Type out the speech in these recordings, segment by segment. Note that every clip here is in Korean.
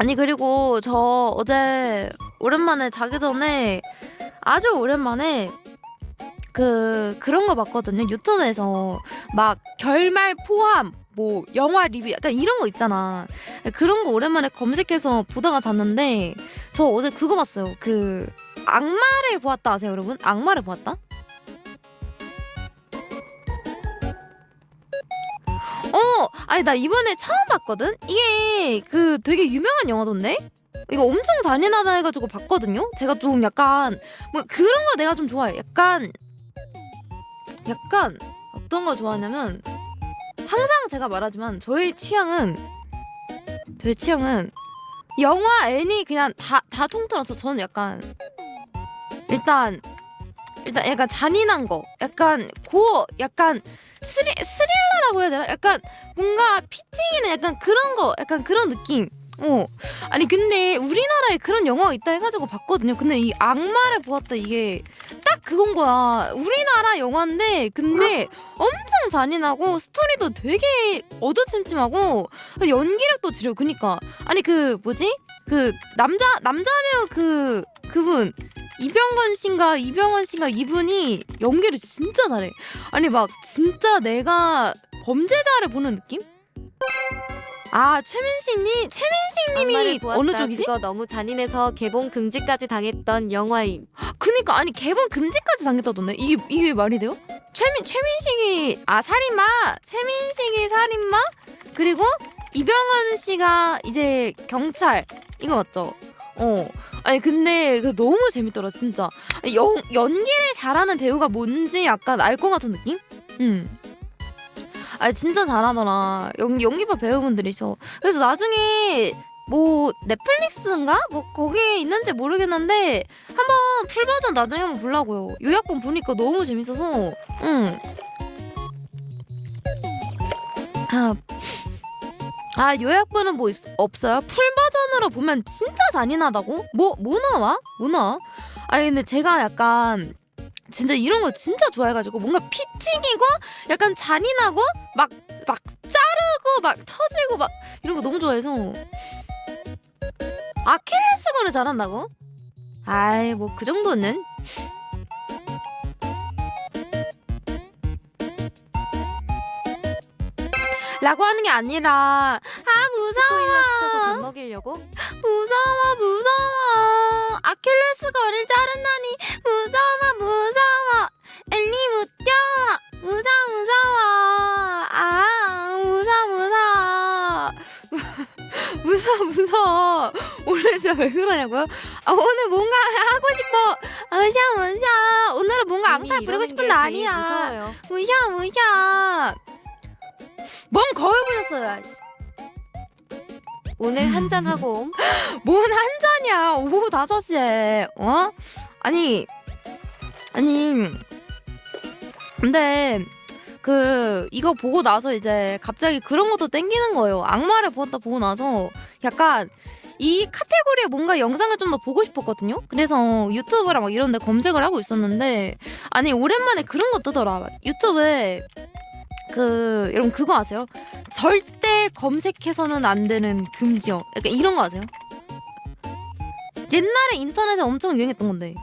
아니 그리고 저 어제 오랜만에 자기 전에 아주 오랜만에 그 그런 거 봤거든요. 유튜브에서 막 결말 포함 뭐 영화 리뷰 약간 이런 거 있잖아. 그런 거 오랜만에 검색해서 보다가 잤는데 저 어제 그거 봤어요. 그 악마를 보았다 아세요 여러분? 악마를 보았다 아니 나 이번에 처음 봤거든? 이게 그 되게 유명한 영화던데? 이거 엄청 잔인하다 해가지고 봤거든요? 제가 좀 약간 뭐 그런 거 내가 좀 좋아해. 약간 약간 어떤 거 좋아하냐면 항상 제가 말하지만 저의 취향은 저의 취향은 영화 애니 그냥 다 다 통틀어서 저는 약간 일단 일단 약간 잔인한 거. 약간 고 약간 스리, 스릴러라고 해야 되나? 약간 뭔가 피팅이는 약간 그런 거. 약간 그런 느낌. 어. 아니 근데 우리나라에 그런 영화가 있다 해가지고 봤거든요. 근데 이 악마를 보았다 이게 딱 그건 거야. 우리나라 영화인데 근데 엄청 잔인하고 스토리도 되게 어두침침하고 연기력도 지려. 그니까. 아니 그 뭐지? 그 남자 남자 배우 그 그분 이병건 씨인가 이병헌 씨인가 이분이 연기를 진짜 잘해 아니 막 진짜 내가 범죄자를 보는 느낌? 아 최민식님 최민식님이 보았다. 어느 쪽이지? 그거 너무 잔인해서 개봉 금지까지 당했던 영화임. 그니까 아니 개봉 금지까지 당했다던데 이게 이게 말이 돼요? 최민 최민식이 아 살인마 최민식이 살인마 그리고 이병헌 씨가 이제 경찰 이거 맞죠? 어 아니 근데 그 너무 재밌더라 진짜 연 연기를 잘하는 배우가 뭔지 약간 알 것 같은 느낌? 음. 아 진짜 잘하더라 연기 연기파 배우분들이셔 그래서 나중에 뭐 넷플릭스인가 뭐 거기에 있는지 모르겠는데 한번 풀 버전 나중에 한번 보려고요. 요약본 보니까 너무 재밌어서. 응. 아, 아 요약본은 뭐 있, 없어요? 풀 버전으로 보면 진짜 잔인하다고? 뭐뭐 나와? 뭐 나와? 아니 근데 제가 약간 진짜 이런 거 진짜 좋아해가지고 뭔가 피 튀기고 약간 잔인하고 막 막 자르고 막 터지고 막 이런 거 너무 좋아해서 아킬레스건을 잘한다고? 아이 뭐 그 정도는 라고 하는 게 아니라. 아 시켜서 무서워. 돈 먹이려고? 무서워 무서워. 아킬레스건을 자른다니. 무서워 무서워. 엘리 무뎌 무서워 무서워. 아 무서워 무서워. 무서워 무서워. 오늘 진짜 왜 그러냐고요? 아 오늘 뭔가 하고 싶어. 으쌰 으쌰 오늘은 뭔가 앙탈 부리고 이러는 싶은 게날 제일 아니야. 무서워요. 으쌰 으쌰 뭔 거울 보셨어요 아씨. 오늘 한잔 하고 옴. 뭔 한 잔이야. 오후 5시에 어? 아니 아니 근데 그 이거 보고 나서 이제 갑자기 그런 것도 땡기는 거예요. 악마를 보았다 보고 나서 약간 이 카테고리에 뭔가 영상을 좀 더 보고 싶었거든요? 그래서 유튜브랑 막 이런 데 검색을 하고 있었는데 아니 오랜만에 그런 거 뜨더라. 유튜브에 그 여러분 그거 아세요? 절대 검색해서는 안 되는 금지어 약간 이런 거 아세요? 옛날에 인터넷에 엄청 유행했던 건데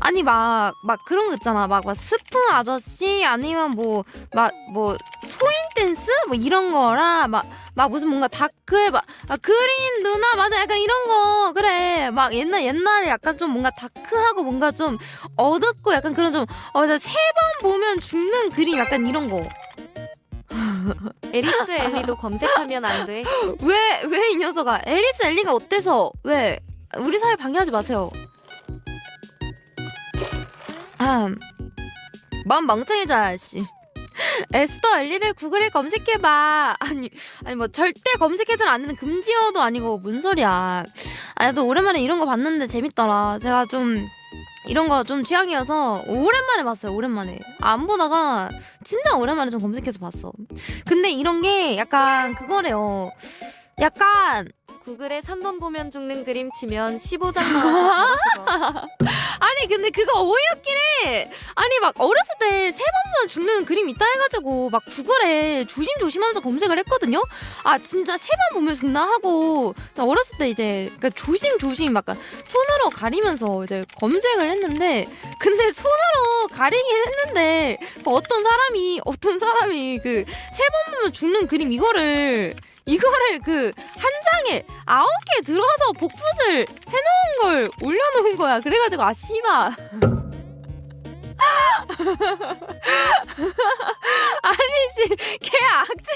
아니 막 막 그런 거 있잖아 막, 막 스프 아저씨 아니면 뭐 막 뭐 소인 댄스 뭐 이런 거라 막 막 무슨 뭔가 다크에 막 아, 그린 누나? 맞아. 약간 이런 거. 그래. 막 옛날 옛날에 약간 좀 뭔가 다크하고 뭔가 좀 어둡고 약간 그런 좀어세번 보면 죽는 그림 약간 이런 거. 에리스 엘리도 검색하면 안 돼. 왜 왜 이 녀석아? 에리스 엘리가 어때서? 왜? 우리 사이 방해하지 마세요. 아 마음 멍청해져 아씨 에스더 엘리를 구글에 검색해봐. 아니 아니 뭐 절대 검색해서는 안 되는 금지어도 아니고 뭔 소리야. 아니 또 오랜만에 이런 거 봤는데 재밌더라. 제가 좀 이런 거 좀 취향이어서 오랜만에 봤어요 오랜만에. 안 보다가 진짜 오랜만에 좀 검색해서 봤어. 근데 이런 게 약간 그거래요. 약간 구글에 3번 보면 죽는 그림 치면 15장 나와서 바로 죽어. 아니 근데 그거 어이없긴 해. 아니 막 어렸을 때 세 번만 죽는 그림 있다 해가지고 막 구글에 조심조심하면서 검색을 했거든요. 아 진짜 세 번 보면 죽나 하고 나 어렸을 때 이제 그러니까 조심조심 약간 손으로 가리면서 이제 검색을 했는데 근데 손으로 가리긴 했는데 뭐 어떤 사람이 어떤 사람이 그 세 번 보면 죽는 그림 이거를 이거를 그 한 장에 아홉 개 들어서 복붙을 해놓은 걸 올려놓은 거야. 그래가지고 아 씨발. 아니 씨걔 악질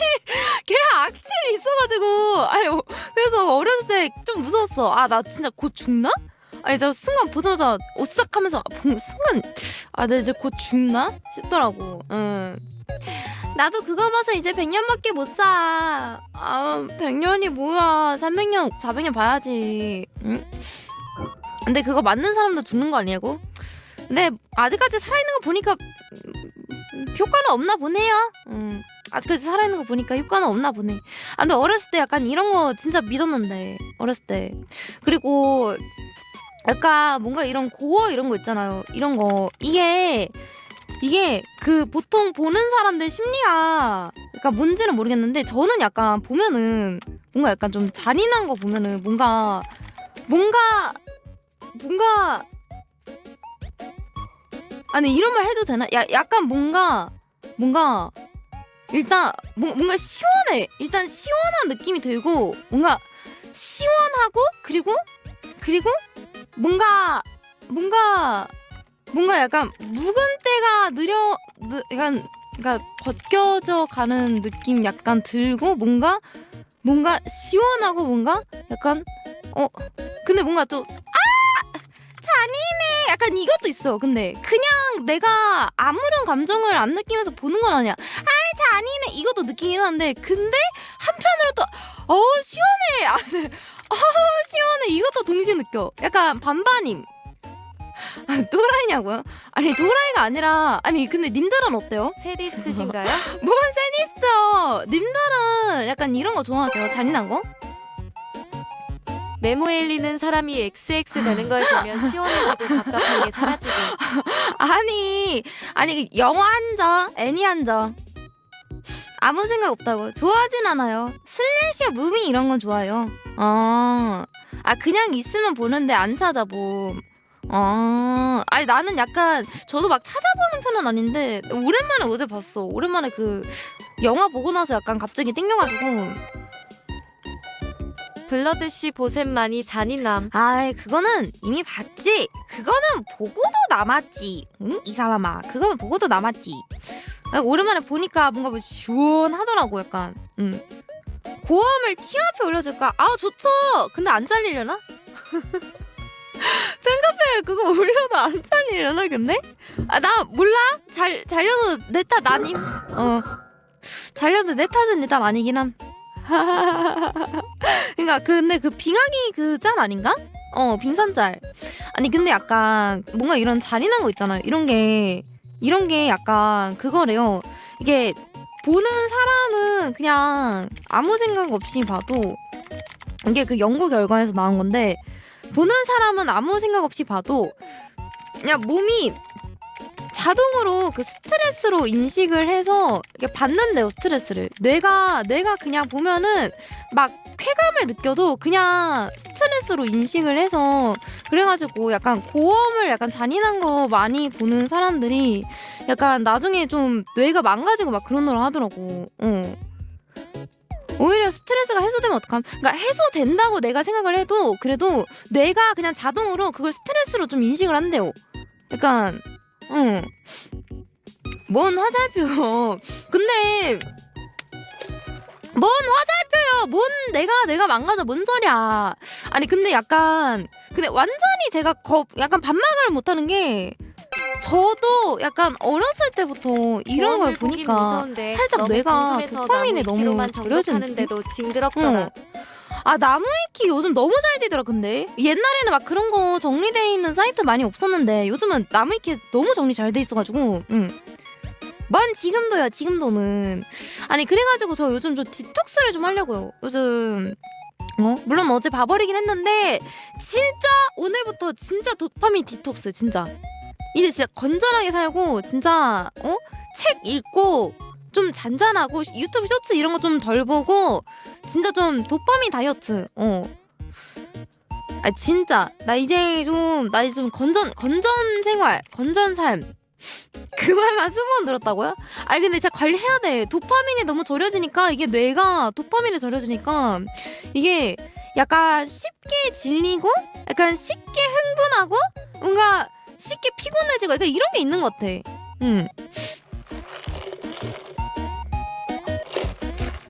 걔 악질이 있어가지고 아니 어, 그래서 어렸을 때 좀 무서웠어. 아 나 진짜 곧 죽나? 아니 저 순간 보자마자 오싹 하면서 아, 본- 순간 아 나 이제 곧 죽나 싶더라고. 응. 나도 그거 봐서 이제 100년밖에 못 사. 아, 100년이 뭐야. 300년, 400년 봐야지. 응? 근데 그거 맞는 사람도 죽는 거 아니냐고? 근데 아직까지 살아있는 거 보니까 음, 효과는 없나 보네요. 음, 아직까지 살아있는 거 보니까 효과는 없나 보네. 아, 근데 어렸을 때 약간 이런 거 진짜 믿었는데. 어렸을 때. 그리고 약간 뭔가 이런 고어 이런 거 있잖아요. 이런 거. 이게 이게 그 보통 보는 사람들 심리가 약간 뭔지는 모르겠는데 저는 약간 보면은 뭔가 약간 좀 잔인한 거 보면은 뭔가 뭔가 뭔가 아니 이런 말 해도 되나? 야 약간 뭔가 뭔가 일단 뭐, 뭔가 시원해 일단 시원한 느낌이 들고 뭔가 시원하고 그리고 그리고 뭔가 뭔가 뭔가 약간 묵은 때가 느려 느, 약간 그러니까 벗겨져 가는 느낌 약간 들고 뭔가 뭔가 시원하고 뭔가 약간 어 근데 뭔가 좀 아! 잔인해! 약간 이것도 있어. 근데 그냥 내가 아무런 감정을 안 느끼면서 보는 건 아니야. 아 잔인해! 이것도 느끼긴 하는데 근데 한편으로 또 어우 시원해! 아, 네. 어우 시원해! 이것도 동시에 느껴. 약간 반반임 아, 또라이냐고요? 아니 또라이가 아니라 아니 근데 님들은 어때요? 세디스트신가요? 뭔 세니스터 님들은 약간 이런 거 좋아하세요? 잔인한 거? 메모엘리는 사람이 XX 되는 걸 보면 시원해지고 갑갑한 게 사라지고 아니 아니 그 영화 한자 애니 한자 아무 생각 없다고 좋아하진 않아요 슬래셔 무비 이런 건 좋아요 어. 아 그냥 있으면 보는데 안 찾아봄 어. 아니 나는 약간 저도 막 찾아보는 편은 아닌데 오랜만에 어제 봤어. 오랜만에 그 영화 보고 나서 약간 갑자기 땡겨가지고. 블러드 씨 보셈만이 잔인함. 아이 그거는 이미 봤지. 그거는 보고도 남았지. 응? 이 사람아. 그거는 보고도 남았지. 아, 오랜만에 보니까 뭔가 뭐 시원하더라고 약간. 응. 고음을 티 앞에 올려줄까? 아 좋죠. 근데 안 잘리려나 그거 올려도 안 잘리려나 근데? 아 나 몰라. 잘 잘려도 내 탓 아님? 어. 잘려도 내 탓은 일단 아니긴 함. 그러니까 근데 그 빙하기 그 짤 아닌가? 어 빙산짤. 아니 근데 약간 뭔가 이런 잔인한 거 있잖아요. 이런 게 이런 게 약간 그거래요. 이게 보는 사람은 그냥 아무 생각 없이 봐도 이게 그 연구 결과에서 나온 건데 보는 사람은 아무 생각 없이 봐도 그냥 몸이 자동으로 그 스트레스로 인식을 해서 이렇게 받는데요 스트레스를 내가 내가 그냥 보면은 막 쾌감을 느껴도 그냥 스트레스로 인식을 해서 그래가지고 약간 고음을 약간 잔인한 거 많이 보는 사람들이 약간 나중에 좀 뇌가 망가지고 막 그런 걸 하더라고. 어. 오히려 스트레스가 해소되면 어떡함? 그러니까 해소된다고 내가 생각을 해도 그래도 뇌가 그냥 자동으로 그걸 스트레스로 좀 인식을 한대요. 약간 응. 뭔 화살표. 근데 뭔 화살표야? 뭔 내가 내가 망가져? 뭔 소리야? 아니 근데 약간 근데 완전히 제가 거 약간 반박을 못하는 게 저도 약간 어렸을 때부터 이런 걸 보니까 무서운데 살짝 뇌가 도파민이 나무 너무 정복하는데도 징그럽더라 어. 아 나무위키 요즘 너무 잘 되더라 근데 옛날에는 막 그런 거 정리돼 있는 사이트 많이 없었는데 요즘은 나무위키 너무 정리 잘 돼 있어가지고 응. 뭔 지금도요 지금도는 아니 그래가지고 저 요즘 좀 디톡스를 좀 하려고요 요즘 어? 물론 어제 봐버리긴 했는데 진짜 오늘부터 진짜 도파민 디톡스 진짜 이제 진짜 건전하게 살고 진짜 어? 책 읽고 좀 잔잔하고 유튜브 쇼츠 이런 거 좀 덜 보고 진짜 좀 도파민 다이어트 어. 아 진짜 나 이제 좀 나 이제 좀 건전 건전 생활 건전 삶 그 말만 스무 번 들었다고요? 아니 근데 진짜 관리해야 돼. 도파민이 너무 절여지니까 이게 뇌가 도파민에 절여지니까 이게 약간 쉽게 질리고 약간 쉽게 흥분하고 뭔가 쉽게 피곤해지고 약간 이런 게 있는 것 같아. 음.